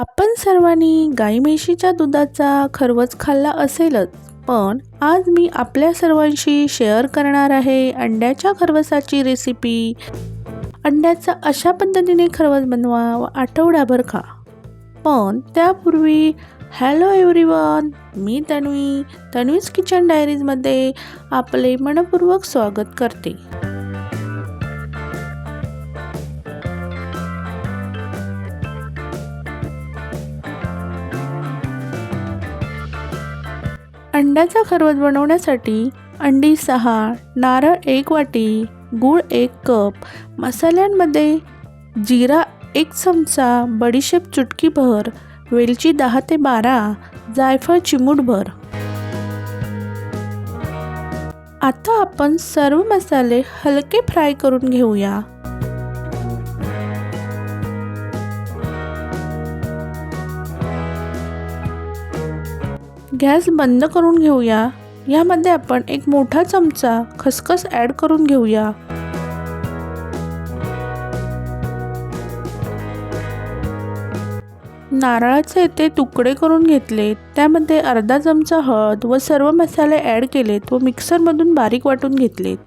आपण सर्वांनी गाई म्हशीच्या दुधाचा खरवच खाल्ला असेलच पण आज मी आपल्या सर्वांशी शेअर करणार आहे अंड्याच्या खरवसाची रेसिपी अंड्याचा अशा पद्धतीने खरवस बनवा व आठवडाभर खा. पण त्यापूर्वी हॅलो एव्हरीवन मी तन्वी तन्वीज किचन डायरीजमध्ये आपले मनपूर्वक स्वागत करते. अंड्याचा खरवत बनवण्यासाठी अंडी सहा नारळ एक वाटी गूळ एक कप. मसाल्यांमध्ये जिरा एक चमचा बडीशेप चुटकीभर वेलची दहा ते बारा जायफळ चिमूटभर. आता आपण सर्व मसाले हलके फ्राय करून घेऊया. गॅस बंद करून घेऊया. यामध्ये आपण एक मोठा चमचा खसखस ॲड करून घेऊया. नारळाचे ते तुकडे करून घेतले. त्यामध्ये अर्धा चमचा हळद व सर्व मसाले ॲड केलेत व मिक्सरमधून बारीक वाटून घेतलेत.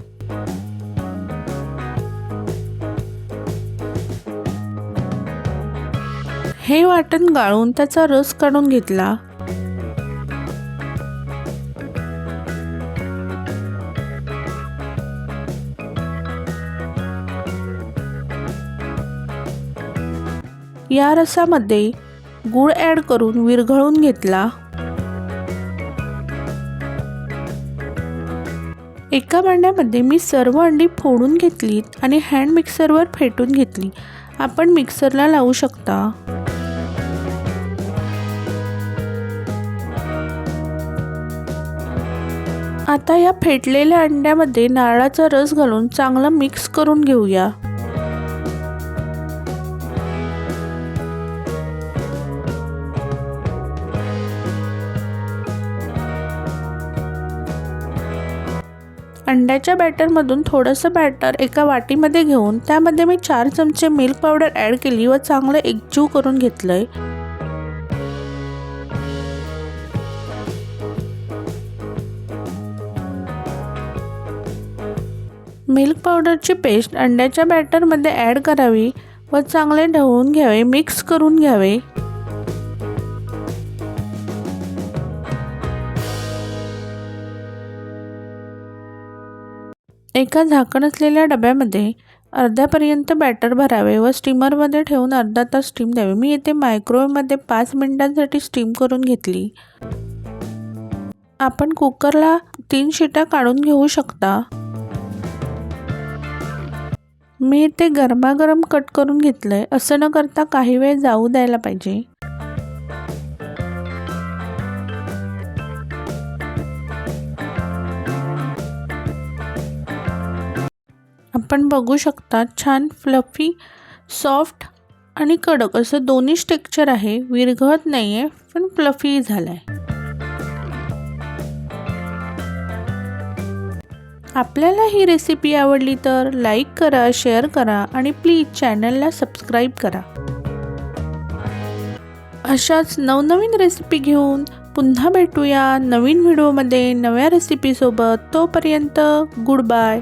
हे वाटण गाळून त्याचा रस काढून घेतला. या रसामध्ये गूळ ॲड करून विरघळून घेतला. एका भांड्यामध्ये मी सर्व अंडी फोडून घेतली आणि हँड मिक्सरवर फेटून घेतली. आपण मिक्सरला लावू शकता. आता या फेटलेल्या अंड्यामध्ये नारळाचा रस घालून चांगला मिक्स करून घेऊया. अंड्याच्या बॅटरमधून थोडंसं बॅटर एका वाटीमध्ये घेऊन त्यामध्ये मी चार चमचे मिल्क पावडर ॲड केली व चांगलं एकजीव करून घेतलंय. मिल्क पावडरची पेस्ट अंड्याच्या बॅटरमध्ये ॲड करावी व चांगले ढवळून घ्यावे मिक्स करून घ्यावे. एका झाकण असलेल्या डब्यामध्ये अर्ध्यापर्यंत बॅटर भरावे व स्टीमरमध्ये ठेवून अर्धा तास स्टीम द्यावे. मी येथे मायक्रोवेवमध्ये पाच मिनिटांसाठी स्टीम करून घेतली. आपण कुकरला तीन शिट्या काढून घेऊ शकता. मी ते गरमागरम कट करून घेतलंय. असं न करता काही वेळ जाऊ द्यायला पाहिजे. आपण बघू शकता छान फ्लफी सॉफ्ट आणि कडक. असं दोन्ही टेक्चर आहे. विरघळत नाही आहे पण फ्लफी झाला आहे आपल्याला ही रेसिपी आवडली तर लाईक करा शेअर करा आणि प्लीज चॅनलला सबस्क्राईब करा. अशाच नवनवीन रेसिपी घेऊन पुन्हा भेटूया नवीन व्हिडिओमध्ये नव्या रेसिपीसोबत तोपर्यंत good bye